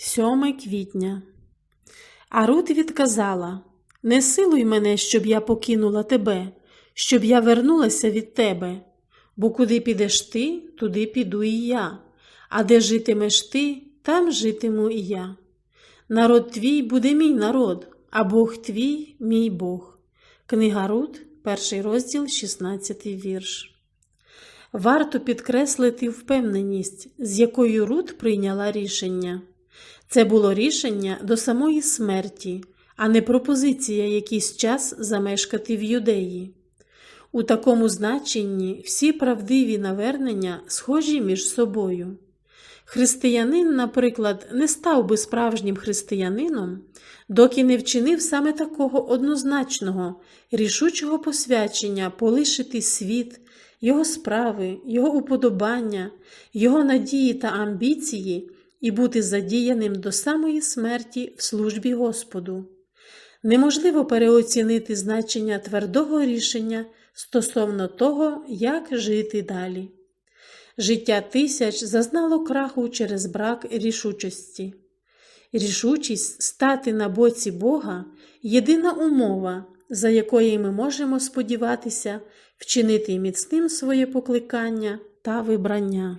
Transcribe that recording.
7 квітня. А Рут відказала Не силуй мене, щоб я покинула тебе, щоб я вернулася від тебе, бо куди підеш ти, туди піду і я, а де житимеш ти, там житиму і я. Народ твій буде мій народ, а Бог твій мій Бог. Книга Рут, перший розділ, 16 вірш. Варто підкреслити впевненість, з якою Рут прийняла рішення. Це було рішення до самої смерті, а не пропозиція якийсь час замешкати в юдеї. У такому значенні всі правдиві навернення схожі між собою. Християнин, наприклад, не став би справжнім християнином, доки не вчинив саме такого однозначного, рішучого посвячення полишити світ, його справи, його уподобання, його надії та амбіції і бути задіяним до самої смерті в службі Господу. Неможливо переоцінити значення твердого рішення стосовно того, як жити далі. Життя тисяч зазнало краху через брак рішучості. Рішучість стати на боці Бога єдина умова, за якої ми можемо сподіватися вчинити міцним своє покликання та вибрання.